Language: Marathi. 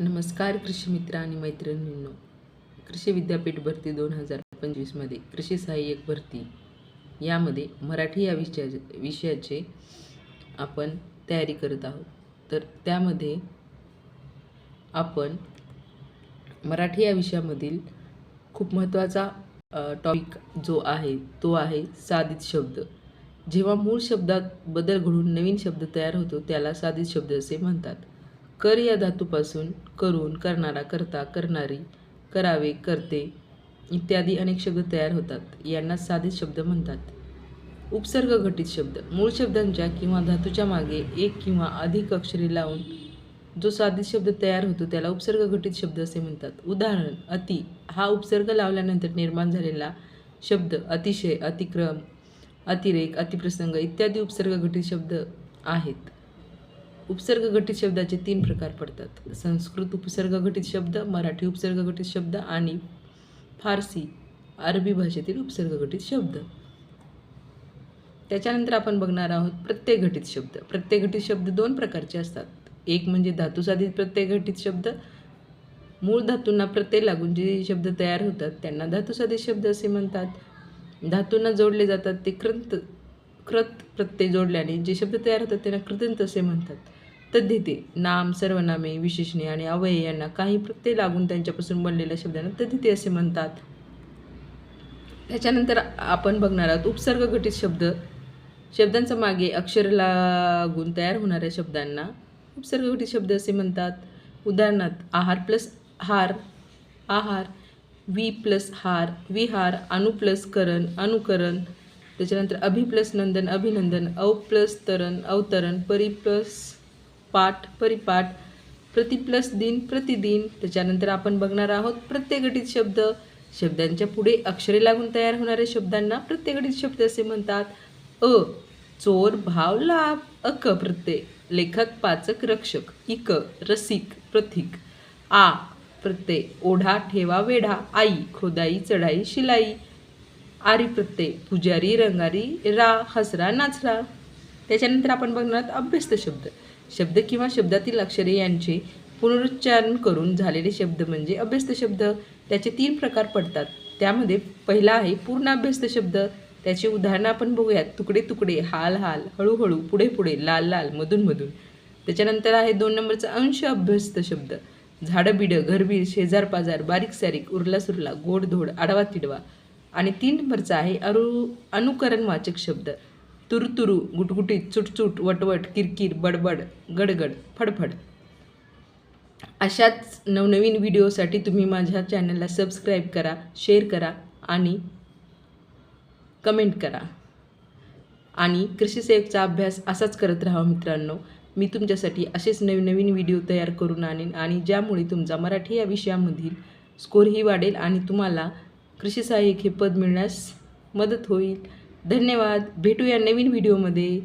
नमस्कार कृषी मित्र आणि मैत्रिणींनो. कृषी विद्यापीठ भरती दोन हजार पंचवीसमध्ये कृषी सहाय्यक भरती. यामध्ये मराठी या विषया विषयाचे आपण तयारी करत आहोत. तर त्यामध्ये आपण मराठी या विषयामधील खूप महत्त्वाचा टॉपिक जो आहे तो आहे साधित शब्द. जेव्हा मूळ शब्दात बदल घडून नवीन शब्द तयार होतो त्याला साधित शब्द असे म्हणतात. कर या धातूपासून करून करणारा करता करणारी करावे करते इत्यादी अनेक शब्द तयार होतात. यांना साधित शब्द म्हणतात. उपसर्ग घटित शब्द. मूळ शब्दांच्या किंवा धातूच्या मागे एक किंवा अधिक अक्षरे लावून जो साधित शब्द तयार होतो त्याला उपसर्ग घटित शब्द असे म्हणतात. उदाहरण अति. हा उपसर्ग लावल्यानंतर निर्माण झालेला शब्द अतिशय अतिक्रम अतिरेक अतिप्रसंग इत्यादी उपसर्ग घटित शब्द आहेत. उपसर्गघटित शब्दाचे तीन प्रकार पडतात. संस्कृत उपसर्गघटित शब्द मराठी उपसर्गघटित शब्द आणि फारसी अरबी भाषेतील उपसर्गघटित शब्द. त्याच्यानंतर आपण बघणार आहोत प्रत्यय घटित शब्द. प्रत्यय घटित शब्द दोन प्रकारचे असतात. एक म्हणजे धातुसाधित प्रत्यय घटित शब्द. मूळ धातूंना प्रत्यय लागून जे शब्द तयार होतात त्यांना धातुसाधित शब्द असे म्हणतात. धातूंना जोडले जातात ते क्रंत कृत प्रत्यय जोडल्याने जे शब्द तयार होतात त्यांना कृतंत असे म्हणतात. तद्धिते नाम सर्वनामे विशेषणे आणि अवयय यांना काही प्रत्यय लागून त्यांच्यापासून बनलेल्या शब्दांना तद्धिते असे म्हणतात. त्याच्यानंतर आपण बघणार आहोत उपसर्ग घटित शब्द. शब्दांचा मागे अक्षर लागून तयार होणाऱ्या शब्दांना उपसर्ग घटित शब्द असे म्हणतात. उदाहरणार्थ आहार प्लस हार आहार वी प्लस हार विहार अनु प्लस करण अनुकरण. त्याच्यानंतर अभि प्लस नंदन अभिनंदन अव प्लस तरण अवतरण परी प्लस पाठ परिपाठ प्रति प्लस दिन प्रतिदिन त्याच्यानंतर आपण बघणार आहोत प्रत्येक शब्द. शब्दांच्या पुढे अक्षरे लागून तयार होणाऱ्या शब्दांना प्रत्येक शब्द असे म्हणतात. अ चोर भाव लाभ अक प्रत्यय. लेखक पाचक रक्षक. इक रसिक प्रथिक आ प्रत्यय. ओढा ठेवा वेढा. आई खोदाई चढाई शिलाई. आरी प्रत्यय. पुजारी रंगारी रा हसरा नाचरा. त्याच्यानंतर आपण बघणार आहोत अभ्यस्त शब्द. शब्द किंवा शब्दातील अक्षरे यांचे पुनरुच्चारण करून झालेले शब्द म्हणजे अभ्यस्त शब्द. त्याचे तीन प्रकार पडतात. त्यामध्ये पहिला आहे पूर्ण अभ्यस्त शब्द. त्याचे उदाहरणं आपण बघूयात. तुकडे तुकडे हाल हाल हळूहळू पुढे पुढे लाल लाल मधून मधून. त्याच्यानंतर आहे दोन नंबरचा अंश अभ्यस्त शब्द. झाडं बिडं घरबीर शेजार पाजार बारीक सारीक उरला सुरला गोडधोड आडवा तिडवा. आणि तीन नंबरचा आहे अरु अनुकरणवाचक शब्द. तुरुतुरू गुटगुटीत चुटचुट वटवट किरकिर बडबड गडगड फडफड. अशाच नवनवीन व्हिडिओसाठी तुम्ही माझ्या चॅनलला सबस्क्राईब करा शेअर करा आणि कमेंट करा. आणि कृषीसेवकचा अभ्यास असाच करत राहा मित्रांनो. मी तुमच्यासाठी असेच नवीन नवीन व्हिडिओ तयार करून आणेन आणि ज्यामुळे तुमचा मराठी या विषयामधील स्कोरही वाढेल आणि तुम्हाला कृषी सहाय्यक हे पद मिळण्यास मदत होईल. धन्यवाद. भेटूया नवीन व्हिडिओमध्ये.